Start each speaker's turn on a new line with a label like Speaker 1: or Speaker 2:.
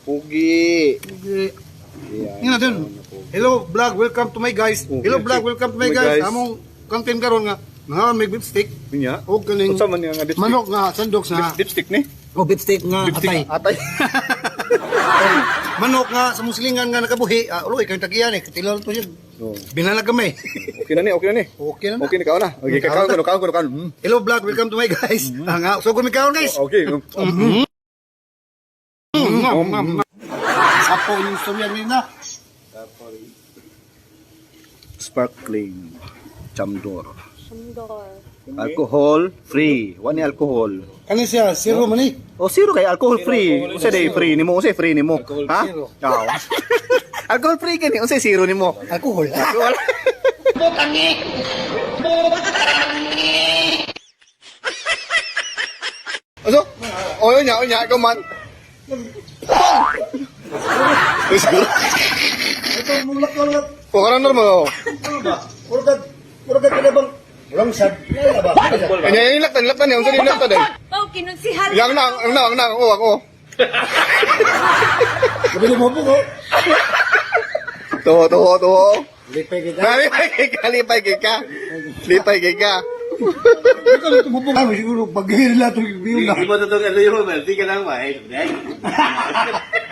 Speaker 1: Pugi.
Speaker 2: Okay.
Speaker 1: Yan.
Speaker 2: Nga natin. Hello vlog, welcome to my guys.
Speaker 1: Oh,
Speaker 2: Hello vlog, welcome to my
Speaker 1: My
Speaker 2: guys.
Speaker 1: guys.
Speaker 2: Among content karon nga nga may steak
Speaker 1: Niya.
Speaker 2: o kaning
Speaker 1: Unsa man nga dipstick?
Speaker 2: manok nga sandok nga
Speaker 1: Dipstick ni?
Speaker 2: o beef steak nga atay.
Speaker 1: Atay.
Speaker 2: manok nga sa muslingan nga nakabuhi. Ah, ulo ikay tagiyan eh. Katilaw to siya.
Speaker 1: Oh.
Speaker 2: Binalag kami.
Speaker 1: Okay na ni, okay na ni.
Speaker 2: Okay na.
Speaker 1: Okay na ka na. Okay, kakaon ko, kakaon ko, kakaon. Hmm.
Speaker 2: Hello vlog, welcome to my guys. Ah, nga, so kung kaon guys.
Speaker 1: Okay.
Speaker 2: Apo yung istorya nila.
Speaker 1: Sparkling. Chamdor.
Speaker 3: Sundor.
Speaker 1: Alcohol free. Wani alcohol.
Speaker 2: Kani siya, zero man eh.
Speaker 1: O zero kay alcohol free. Unsa day free nimo? Unsa free nimo? Ha?
Speaker 2: zero.
Speaker 1: Oo. alcohol free kani unsa zero nimo?
Speaker 2: Alcohol.
Speaker 1: Alcohol. Aso? O yun niya, yun niya, ikaw man. Uy, siguro.
Speaker 2: Ito, mulak-mulak.
Speaker 1: O, kanan mo.
Speaker 2: Ano ba? Ka, puro ka kinabang. Walang sad. Wala ba?
Speaker 1: Ay, ay, nilaktan, nilaktan niya. Unsa nilaktan eh.
Speaker 3: Oh, kinunsihan.
Speaker 1: Yang na, ang na, ang na, ako, ako.
Speaker 2: Gabili mo po ko.
Speaker 1: Tuho, tuho, tuho.
Speaker 2: Lipay kita.
Speaker 1: Lipay ka, lipay ka. Lipay ka.
Speaker 2: Ito na tumubong. Kami siguro pag-hihila ito yung view na.
Speaker 4: Di ba totoo ano yung Mel? Di ka lang? Eh,